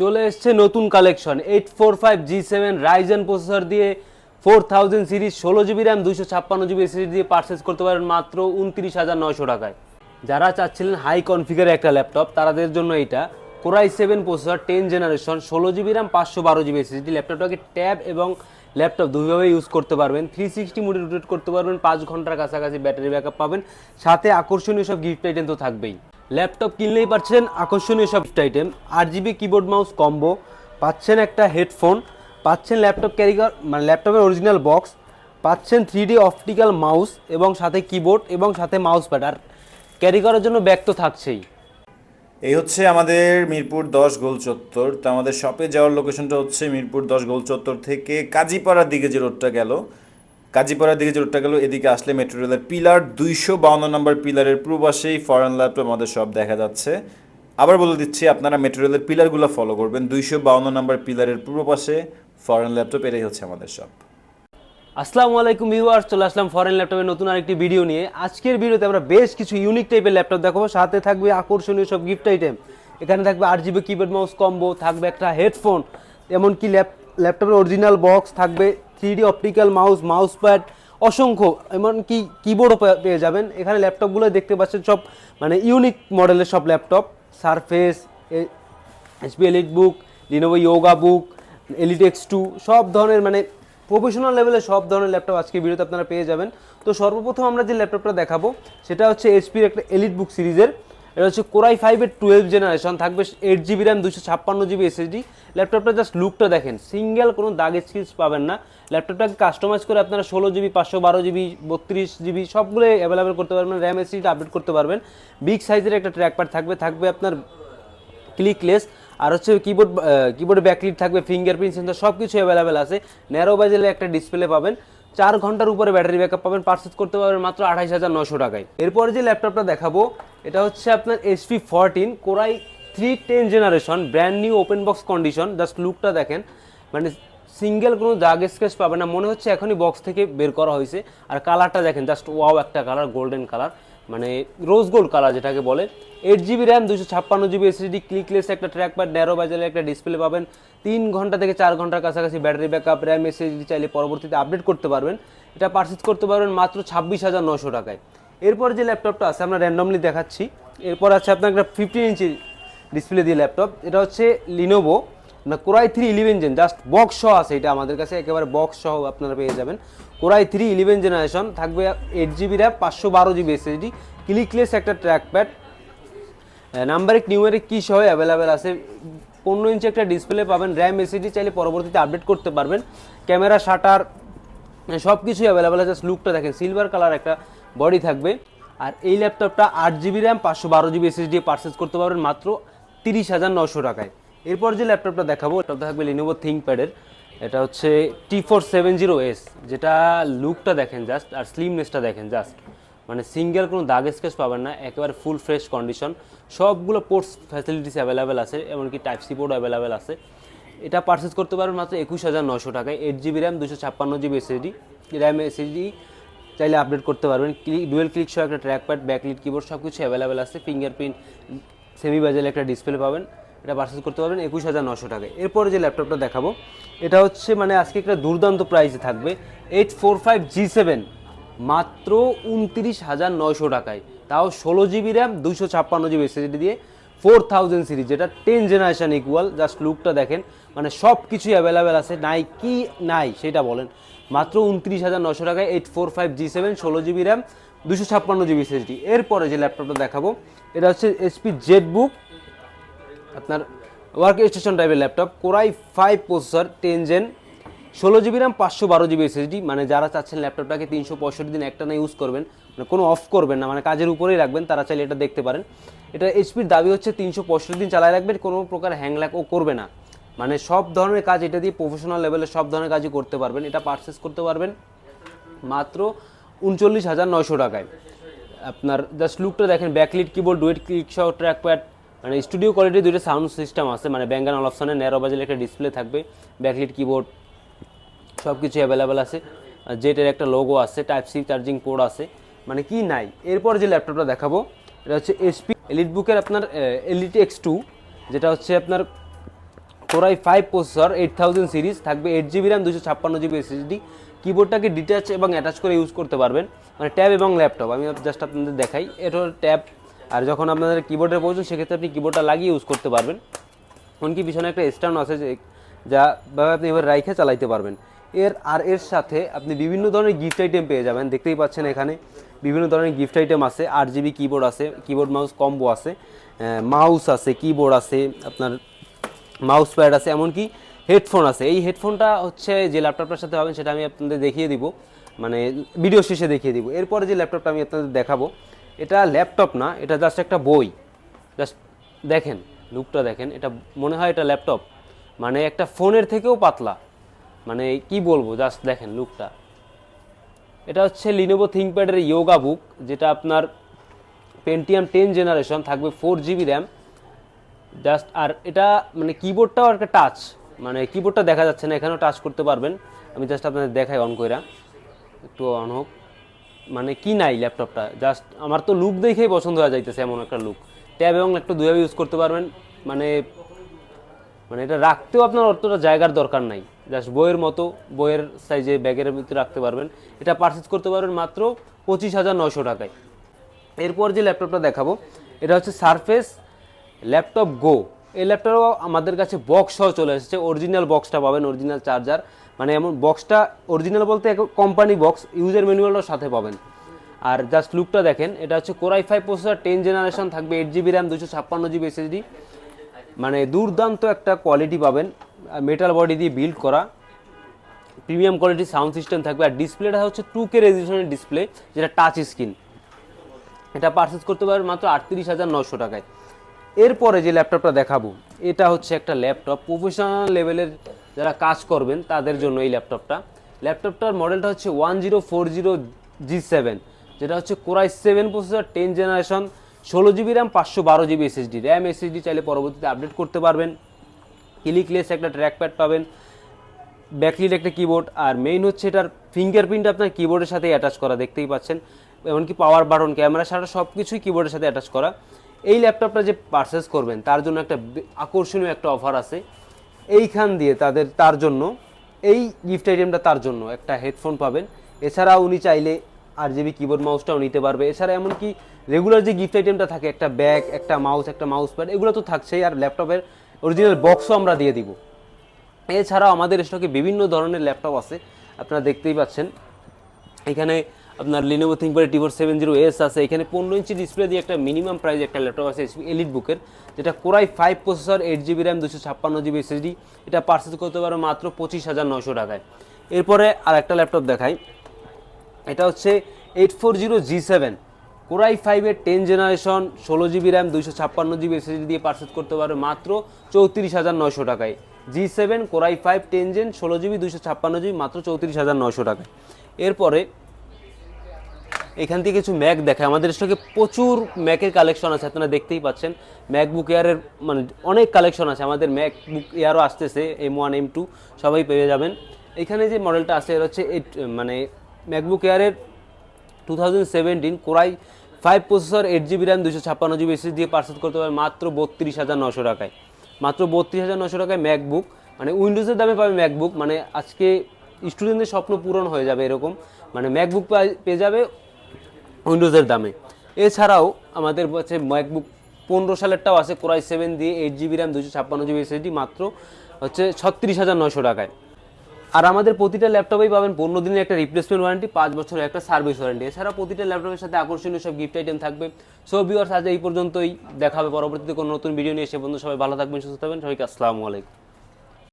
চলে এসছে নতুন collection eight four five G seven Ryzen processor দিয়ে ফোর থাউজেন্ড সিরিজ ষোলো জিবি র্যাম দুশো ছাপ্পান্ন জিবি সিরিজ দিয়ে পারচেস করতে পারেন মাত্র উনত্রিশ হাজার নয়শো টাকায়। যারা চাচ্ছিলেন হাই কনফিগার একটা ল্যাপটপ তাদের জন্য এইটা core i seven processor ten generation ষোলো জিবি র্যাম পাঁচশো বারো জিবি এসএসডি ল্যাপটপটাকে ট্যাব এবং ল্যাপটপ দুইভাবে ইউজ করতে পারবেন। থ্রি সিক্সটি মোডে রোটেট করতে পারবেন, পাঁচ ঘণ্টার কাছাকাছি ব্যাটারি ব্যাকআপ পাবেন। সাথে আকর্ষণীয় সব গিফট আইটেম তো থাকবেই। ল্যাপটপ কিনলেই পাচ্ছেন আকর্ষণীয় সব আইটেম আট জিবি কিবোর্ড মাউস কম্বো পাচ্ছেন একটা হেডফোন পাচ্ছেন ল্যাপটপ ক্যারিকার মানে ল্যাপটপের অরিজিনাল বক্স পাচ্ছেন থ্রি ডি অপটিক্যাল মাউস এবং সাথে কিবোর্ড এবং সাথে মাউস প্যাড আর ক্যারি করার জন্য ব্যাগ তো থাকছেই। এই হচ্ছে আমাদের মিরপুর দশ গোল চত্বর। তো আমাদের শপে যাওয়ার লোকেশনটা হচ্ছে মিরপুর দশ গোল চত্বর থেকে কাজীপাড়ার দিকে যে রোডটা গেল কাজীপাড়ার দিকে যে রোডটা গেল, এদিকে আসলে মেট্রো রেলের পিলার, দুইশো বাউন্ন নম্বর পিলারের পূর্বাশেই ফরেন ল্যাপটপ আমাদের সব দেখা যাচ্ছে। আবার বলে দিচ্ছি, আপনারা মেট্রো রেলের পিলারগুলো ফলো করবেন, দুইশো বাউন্ন নম্বর পিলারের পূর্ব পাশে ফরেন ল্যাপটপ এটাই হচ্ছে আমাদের শপ আসসালামু আলাইকুম ভিউয়ার্স চলে আসলাম ফরেন ল্যাপটপের নতুন আরেকটি ভিডিও নিয়ে। আজকের ভিডিওতে আমরা বেশ কিছু ইউনিক টাইপের ল্যাপটপ দেখাবো। সাথে থাকবে আকর্ষণীয় সব গিফট আইটেম এখানে থাকবে আট জিবি কিবোর্ড মাউস কম্বো থাকবে একটা হেডফোন এমনকি ল্যাপ ল্যাপটপের অরিজিনাল বক্স থাকবে three optical mouse mouse pad অসংখ্য এমনকি কিবোর্ডও পেয়ে যাবেন। এখানে ল্যাপটপগুলো দেখতে পাচ্ছেন সব মানে ইউনিক মডেলের সব laptop Surface HP EliteBook Lenovo Yoga Book Elite X two সব ধরনের মানে প্রফেশনাল লেভেলে সব ধরনের ল্যাপটপ আজকে ভিডিওতে আপনারা পেয়ে যাবেন। তো সর্বপ্রথম আমরা যে ল্যাপটপটা দেখাবো, সেটা হচ্ছে এইচপির একটা এলিট বুক সিরিজের এটা হচ্ছে কোরাই ফাইভের টুয়েলভ জেনারেশন থাকবে এইট জিবি র্যাম দুশো ছাপ্পান্ন জিবি এসএসডি ল্যাপটপটা জাস্ট লুকটা দেখেন সিঙ্গেল কোনো দাগ স্কিলস পাবেন না। ল্যাপটপটাকে কাস্টমাইজ করে আপনারা ষোলো জিবি পাঁচশো বারো জিবি বত্রিশ জিবি সবগুলো অ্যাভেলেবেল করতে পারবেন র্যাম এসএসডিটা আপডেট করতে পারবেন। বিগ সাইজের একটা ট্র্যাকপ্যাড থাকবে থাকবে আপনার ক্লিকলেস আর হচ্ছে কিবোর্ড কিবোর্ডে ব্যাকলিট থাকবে ফিঙ্গারপ্রিন্ট সেন্সর সব কিছু অ্যাভেলেবেল আছে। ন্যারো বাজেলে একটা ডিসপ্লে পাবেন। চার ঘণ্টার উপরে ব্যাটারি ব্যাকআপ পাবেন পারচেস করতে পারবেন মাত্র আঠাইশ হাজার নশো টাকায়। এরপরে যে ল্যাপটপটা দেখাবো, এটা হচ্ছে আপনার SP fourteen core i three ten generation brand new open box condition just লুকটা দেখেন। মানে সিঙ্গেল কোনো দাগ স্কেচ পাবে না, মনে হচ্ছে এখনই বক্স থেকে বের করা হয়েছে। আর কালারটা দেখেন জাস্ট ওয়াও একটা কালার গোল্ডেন কালার মানে রোজ গোল্ড কালার যেটাকে বলে এইট জিবি র্যাম দুশো ছাপ্পান্ন জিবি এসএসডি ক্লিকলেস একটা ট্র্যাক প্যাড ন্যারো বাজারে একটা ডিসপ্লে পাবেন। তিন ঘণ্টা থেকে চার ঘণ্টার কাছাকাছি ব্যাটারি ব্যাকআপ র্যাম এসএসডি চাইলে পরবর্তীতে আপডেট করতে পারবেন। এটা পারচেজ করতে পারবেন মাত্র ছাব্বিশ হাজার নশো টাকায়। এরপর যে ল্যাপটপটা আছে, আমরা র্যান্ডমলি দেখাচ্ছি। এরপর আছে আপনার একটা ফিফটিন ইঞ্চি ডিসপ্লে দিয়ে ল্যাপটপ এটা হচ্ছে লিনোভো না core i three eleven gen just box সহ আছে, এটা আমাদের কাছে একেবারে বক্স সহ আপনারা পেয়ে যাবেন। Core i three eleven generation থাকবে এইট জিবি র্যাম পাঁচশো বারো জিবি এসএসডি ক্লিকলেস একটা ট্র্যাকপ্যাড নাম্বারিক নিউমেরিক কী সহ অ্যাভেলেবেল আছে? পনেরো ইঞ্চি একটা ডিসপ্লে পাবেন র্যাম এসিডি চাইলে পরবর্তীতে আপডেট করতে পারবেন। ক্যামেরা শাটার সব কিছুই অ্যাভেলেবেল আছে লুকটা দেখেন সিলভার কালার একটা বডি থাকবে। আর এই ল্যাপটপটা আট জিবি র্যাম পাঁচশো বারো জিবি এসএসডি পারচেস করতে পারবেন মাত্র তিরিশ হাজার নশো টাকায়। এরপর যে ল্যাপটপটা দেখাবো, ল্যাপটপটা থাকবে লিনোভো থিঙ্কপ্যাডের এটা হচ্ছে T four seven zero S যেটা লুকটা দেখেন জাস্ট আর স্লিমনেসটা দেখেন জাস্ট মানে সিঙ্গেল কোনো দাগ স্কেচ পাবেন না, একেবারে ফুল ফ্রেশ কন্ডিশন সবগুলো পোর্টস ফ্যাসিলিটিস অ্যাভেলেবেল আছে, এমনকি টাইপ সি পোর্ট অ্যাভেলেবেল আছে। এটা পারচেস করতে পারবেন মাত্র একুশ হাজার নশো টাকায়। এইট জিবি র্যাম দুশো ছাপ্পান্ন জিবি এসএসডি র্যাম এসএসডি চাইলে আপডেট করতে পারবেন। ক্লিক ডুয়েল ক্লিক সহ একটা ট্র্যাকপ্যাড ব্যাকলিট কিবোর্ড সব কিছু অ্যাভেলেবেল আছে। ফিঙ্গারপ্রিন্ট সেমি বাজালে একটা ডিসপ্লে পাবেন। এটা পারচেস করতে পারবেন একুশ হাজার নশো টাকায়। এরপরে যে ল্যাপটপটা দেখাবো, এটা হচ্ছে মানে আজকে একটা দুর্দান্ত প্রাইসে থাকবে। Eight four five G seven মাত্র উনত্রিশ হাজার নয়শো টাকায়। তাও ষোলো জিবি র্যাম দুশো ছাপ্পান্ন জিবি এসএসডি দিয়ে ফোর থাউজেন্ড সিরিজ যেটা টেন জেনারেশন ইকুয়াল জাস্ট লুকটা দেখেন। মানে সব কিছুই অ্যাভেলেবেল আছে, নাই কি নাই, সেটা বলেন। মাত্র উনত্রিশ হাজার নশো টাকায় eight four five G seven ষোলো জিবি র্যাম দুশো ছাপ্পান্ন জিবি এসএসডি এরপরে যে ল্যাপটপটা দেখাবো, এটা হচ্ছে এসপি জেড বুক আপনার ওয়ার্ক স্টেশন টাইপের laptop core i five processor ten gen ষোলো জিবি র্যাম পাঁচশো বারো জিবি এসএসডি মানে যারা চাচ্ছেন ল্যাপটপটাকে তিনশো পঁয়ষট্টি দিন একটা না ইউজ করবেন মানে কোনো অফ করবেন না মানে কাজের উপরেই রাখবেন, তারা চাইলে এটা দেখতে পারেন। এটা এইচপির দাবি হচ্ছে তিনশো পঁয়ষট্টি দিন চালায় রাখবেন, কোনো প্রকার ও করবে না। মানে সব ধরনের কাজ এটা দিয়ে প্রফেশনাল লেভেলে সব ধরনের কাজই করতে পারবেন, এটা পারচেস করতে পারবেন মাত্র উনচল্লিশ হাজার নয়শো টাকায়। আপনার জাস্ট লুকটা দেখেন ব্যাকলিট কিবোর্ড ডুয়েট ক্লিক সহ ট্র্যাকপ্যাড মানে স্টুডিও কোয়ালিটির দুইটা সাউন্ড সিস্টেম আছে মানে ব্যাঙ্গান অপশনে ন্যারো বাজের একটা ডিসপ্লে থাকবে ব্যাকলিট কিবোর্ড সব কিছু অ্যাভেলেবেল আছে জেটের একটা লোগো আছে টাইপ সি চার্জিং পোর্ট আছে মানে কি নাই। এরপর যে ল্যাপটপটা দেখাবো, এটা হচ্ছে এসপি এলিট বুকের আপনার এলিট এক্স টু যেটা হচ্ছে আপনার core i five processor eight thousand series থাকবে এইট জিবি র্যাম দুশো ছাপ্পান্ন জিবি এসএসডি কিবোর্ডটাকে ডিটাচ এবং অ্যাটাচ করে ইউজ করতে পারবেন মানে ট্যাব এবং ল্যাপটপ আমি জাস্ট আপনাদের দেখাই, এটা ট্যাব আর যখন আপনাদের কিবোর্ডের প্রয়োজন, সেক্ষেত্রে আপনি কিবোর্ডটা লাগিয়ে ইউজ করতে পারবেন। এমনকি পিছনে একটা স্ট্যান্ড আছে যে যা আপনি এবার রাইখে চালাইতে পারবেন। এর আর এর সাথে আপনি বিভিন্ন ধরনের গিফট আইটেম পেয়ে যাবেন। দেখতেই পাচ্ছেন এখানে বিভিন্ন ধরনের গিফট আইটেম আছে। আট জিবি কিবোর্ড আছে কিবোর্ড মাউস কম্বো আছে মাউস আছে কিবোর্ড আছে, আপনার মাউস প্যাড আছে, এমনকি হেডফোন আছে। এই হেডফোনটা হচ্ছে যে ল্যাপটপটার সাথে পাবেন, সেটা আমি আপনাদের দেখিয়ে দিব। মানে ভিডিও শেষে দেখিয়ে দিব। এরপরে যে ল্যাপটপটা আমি আপনাদের দেখাবো এটা ল্যাপটপ না, এটা জাস্ট একটা বই। জাস্ট দেখেন লুকটা দেখেন, এটা মনে হয় এটা ল্যাপটপ মানে একটা ফোনের থেকেও পাতলা। মানে কি বলব জাস্ট দেখেন লুকটা এটা হচ্ছে লিনোভো থিঙ্কপ্যাডের ইয়োগা বুক যেটা আপনার পেন্টিয়াম টেন জেনারেশন থাকবে ফোর জিবি র্যাম জাস্ট আর এটা মানে কিবোর্ডটাও একটা টাচ মানে কিবোর্ডটা দেখা যাচ্ছে না, এখানেও টাচ করতে পারবেন। আমি জাস্ট আপনাদের দেখাই অন কইরা। একটু অন হোক। মানে কি নাই ল্যাপটপটা জাস্ট আমার তো লুক দেখেই পছন্দ হয়ে যাইতেছে এমন একটা লুক ট্যাব এবং ল্যাপটপ দুভাবে ইউজ করতে পারবেন। মানে মানে এটা রাখতেও আপনার অতটা জায়গার দরকার নাই। জাস্ট বইয়ের মতো, বইয়ের সাইজে ব্যাগের ভিতরে রাখতে পারবেন। এটা পারচেজ করতে পারবেন মাত্র পঁচিশ হাজার নয়শো টাকায়। এরপর যে ল্যাপটপটা দেখাবো, এটা হচ্ছে সারফেস ল্যাপটপ গো এই ল্যাপটপও আমাদের কাছে বক্স সহ চলে এসেছে। অরিজিনাল বক্সটা পাবেন অরিজিনাল চার্জার মানে এমন বক্সটা অরিজিনাল বলতে কোম্পানি বক্স ইউজার ম্যানুয়ালটাও সাথে পাবেন। আর জাস্ট লুকটা দেখেন, এটা হচ্ছে core i five processor ten generation থাকবে এইট জিবি র্যাম দুশো ছাপ্পান্ন জিবি এসএসডি মানে দুর্দান্ত একটা কোয়ালিটি পাবেন মেটাল বডি দিয়ে বিল্ড করা। প্রিমিয়াম কোয়ালিটির সাউন্ড সিস্টেম থাকবে, আর ডিসপ্লেটা হচ্ছে টু কে রেজলিউশনের ডিসপ্লে যেটা টাচ স্ক্রিন এটা পারচেস করতে পারবেন মাত্র আটত্রিশ হাজার নশো টাকায়। এরপরে যে ল্যাপটপটা দেখাবো, এটা হচ্ছে একটা ল্যাপটপ প্রফেশনাল লেভেলের যারা কাজ করবেন তাদের জন্য এই ল্যাপটপটা। ল্যাপটপটার মডেলটা হচ্ছে one zero four zero G seven, যেটা হচ্ছে core i seven processor ten generation ষোলো জিবি র্যাম পাঁচশো বারো জিবি এসএসডি র্যাম এসএসডি চাইলে পরবর্তীতে আপডেট করতে পারবেন। ক্লিকলেস একটা ট্র্যাক ট্র্যাকপ্যাড পাবেন ব্যাকলিট একটা কিবোর্ড আর মেইন হচ্ছে এটার ফিঙ্গারপ্রিন্ট আপনার কিবোর্ডের সাথে অ্যাটাচ করা, দেখতেই পাচ্ছেন। এমনকি পাওয়ার বাটন ক্যামেরা সারা সব কিছুই কিবোর্ডের সাথে অ্যাটাচ করা। এই ল্যাপটপটা যে পারচেস করবেন, তার জন্য একটা আকর্ষণীয় একটা অফার আছে। এইখান দিয়ে তাদের, তার জন্য, এই গিফট আইটেমটা তার জন্য, একটা হেডফোন পাবেন। এছাড়াও উনি চাইলে আর জিবি কিবোর্ড মাউসটাও নিতে পারবে। এছাড়া এমনকি রেগুলার যে গিফট আইটেমটা থাকে, একটা ব্যাগ একটা মাউস একটা মাউস প্যাড এগুলো তো থাকছেই আর ল্যাপটপের অরিজিনাল বক্সও আমরা দিয়ে দিব। এছাড়াও আমাদের স্টকে বিভিন্ন ধরনের ল্যাপটপ আছে। আপনারা দেখতেই পাচ্ছেন। এখানে আপনার Lenovo ThinkPad t four seven zero S আছে। এখানে পনেরো ইঞ্চি ডিসপ্লে দিয়ে একটা মিনিমাম প্রাইস একটা ল্যাপটপ আছে এলিট বুকের যেটা core i five processor eight GB RAM দুশো ছাপ্পান্ন জিবি এসএসডি এটা পার্সেস করতে পারো মাত্র পঁচিশ হাজার নশো টাকায়। এরপরে আর একটা ল্যাপটপ দেখাই। এটা হচ্ছে eight four zero G seven core i ফাইভের টেন জেনারেশন ষোলো জিবি র্যাম দুশো ছাপ্পান্ন জিবি এসএসডি দিয়ে পারচেস করতে পারবে মাত্র চৌত্রিশ হাজার নয়শো টাকায়। G seven core i five ten gen ষোলো জিবি দুশো ছাপ্পান্ন জিবি মাত্র চৌত্রিশ হাজার নয়শো টাকায়। এরপরে এখান থেকে কিছু ম্যাক দেখায়। আমাদের স্টকে প্রচুর ম্যাকের কালেকশন আছে, আপনারা দেখতেই পাচ্ছেন। ম্যাকবুক এয়ারের মানে অনেক কালেকশন আছে। আমাদের ম্যাকবুক এয়ারও আসতেছে এম ওয়ান এম টু সবাই পেয়ে যাবেন। এখানে যে মডেলটা আছে, এর হচ্ছে মানে MacBook এয়ারের two thousand seventeen core i five processor eight GB RAM দুশো ছাপ্পান্ন জিবি এসএস দিয়ে পার্সেস করতে পারেন মাত্র বত্রিশ হাজার নশো টাকায়। মাত্র বত্রিশ হাজার নশো টাকায় ম্যাকবুক মানে উইন্ডোজের দামে পাবে ম্যাকবুক মানে আজকে স্টুডেন্টদের স্বপ্ন পূরণ হয়ে যাবে এরকম। মানে ম্যাকবুক পেয়ে যাবে উইন্ডোজের দামে। এছাড়াও আমাদের কাছে ম্যাকবুক পনেরো সালেরটাও আছে কোরাই সেভেন দিয়ে এইট জিবি র্যাম দুশো ছাপ্পান্ন জিবি এসএসডি মাত্র হচ্ছে ছত্রিশ হাজার নয়শো টাকায়। আর আমাদের প্রতিটা ল্যাপটপেই পাবেন পনেরো দিনের একটা রিপ্লেসমেন্ট ওয়ারেন্টি পাঁচ বছরের একটা সার্ভিস ওয়ারেন্টি এছাড়া প্রতিটা ল্যাপটপের সাথে আকর্ষণীয় সব গিফট আইটেম থাকবে। সো ভিউয়ার্স আজ এই পর্যন্তই। দেখা হবে পরবর্তীতে কোনো নতুন ভিডিও নিয়ে। এসে বন্ধু সবাই ভালো থাকবেন, সুস্থ থাকবেন। সবাইকে আসসালামু আলাইকুম।